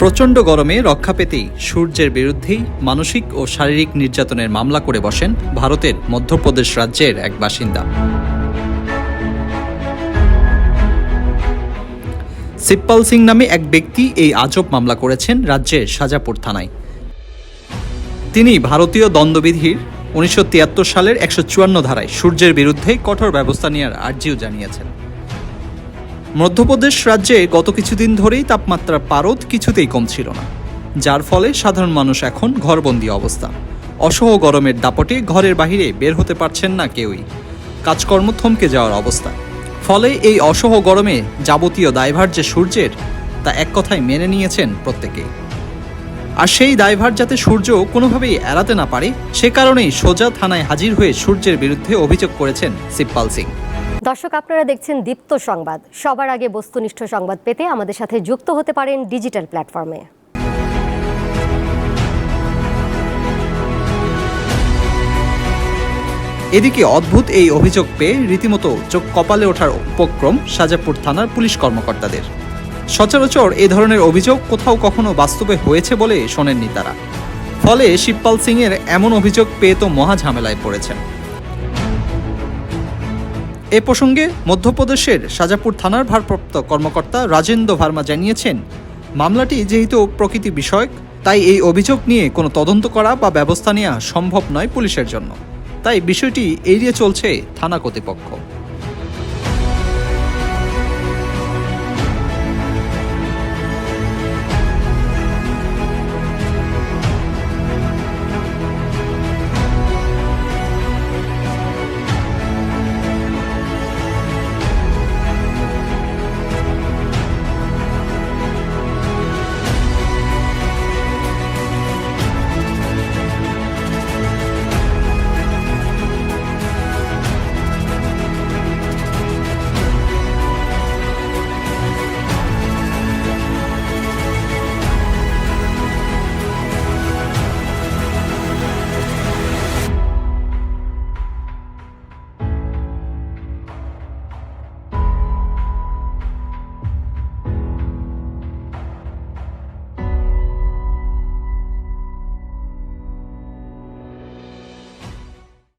প্রচণ্ড গরমে রক্ষা পেতেই সূর্যের বিরুদ্ধেই মানসিক ও শারীরিক নির্যাতনের মামলা করে বসেন ভারতের মধ্যপ্রদেশ রাজ্যের এক বাসিন্দা। সিপ্পাল সিং নামে এক ব্যক্তি এই আজব মামলা করেছেন রাজ্যের সাজাপুর থানায়। তিনি ভারতীয় দণ্ডবিধির উনিশশো তিয়াত্তর সালের একশো চুয়ান্ন ধারায় সূর্যের বিরুদ্ধে কঠোর ব্যবস্থা নেওয়ার আর্জিও জানিয়েছেন। মধ্যপ্রদেশ রাজ্যে গত কিছুদিন ধরেই তাপমাত্রার পারদ কিছুতেই কমছিল না, যার ফলে সাধারণ মানুষ এখন ঘরবন্দি অবস্থা। অসহ গরমের দাপটে ঘরের বাইরে বের হতে পারছেন না কেউই। কাজকর্ম থমকে যাওয়ার অবস্থা। ফলে এই অসহ গরমে যাবতীয় দায়ভার যে সূর্যের, তা এক কথায় মেনে নিয়েছেন প্রত্যেকেই আর সেই দায়ভার যাতে সূর্য কোনোভাবেই এড়াতে না পারে, সে কারণেই সোজা থানায় হাজির হয়ে সূর্যের বিরুদ্ধে অভিযোগ করেছেন সিপ্পাল সিং। দর্শক, আপনারা দেখছেন দীপ্ত সংবাদ। সবার আগে বস্তুনিষ্ঠ সংবাদ পেতে আমাদের সাথে যুক্ত হতে পারেন ডিজিটাল প্ল্যাটফর্মে। এদিকে অদ্ভুত এই অভিযোগ পেয়ে রীতিমতো চোখ কপালে ওঠার উপক্রম সাজাপুর থানার পুলিশ কর্মকর্তাদের। সচরাচর এ ধরনের অভিযোগ কোথাও কখনো বাস্তবে হয়েছে বলে শোনেননি তারা। ফলে শিবপাল সিং এর এমন অভিযোগ পেয়ে তো মহা ঝামেলায় পড়েছেন। এ প্রসঙ্গে মধ্যপ্রদেশের সাজাপুর থানার ভারপ্রাপ্ত কর্মকর্তা রাজেন্দ্র ভার্মা জানিয়েছেন, মামলাটি যেহেতু প্রকৃতি বিষয়ক, তাই এই অভিযোগ নিয়ে কোনো তদন্ত করা বা ব্যবস্থা নেওয়া সম্ভব নয় পুলিশের জন্য। তাই বিষয়টি এড়িয়ে চলছে থানা কর্তৃপক্ষ।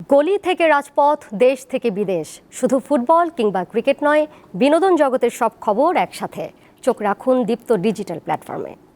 গলি থেকে রাজপথ, দেশ থেকে বিদেশ। শুধু ফুটবল কিংবা ক্রিকেট নয়, বিনোদন জগতের সব খবর একসাথে। চোখ রাখুন দীপ্ত ডিজিটাল প্ল্যাটফর্মে।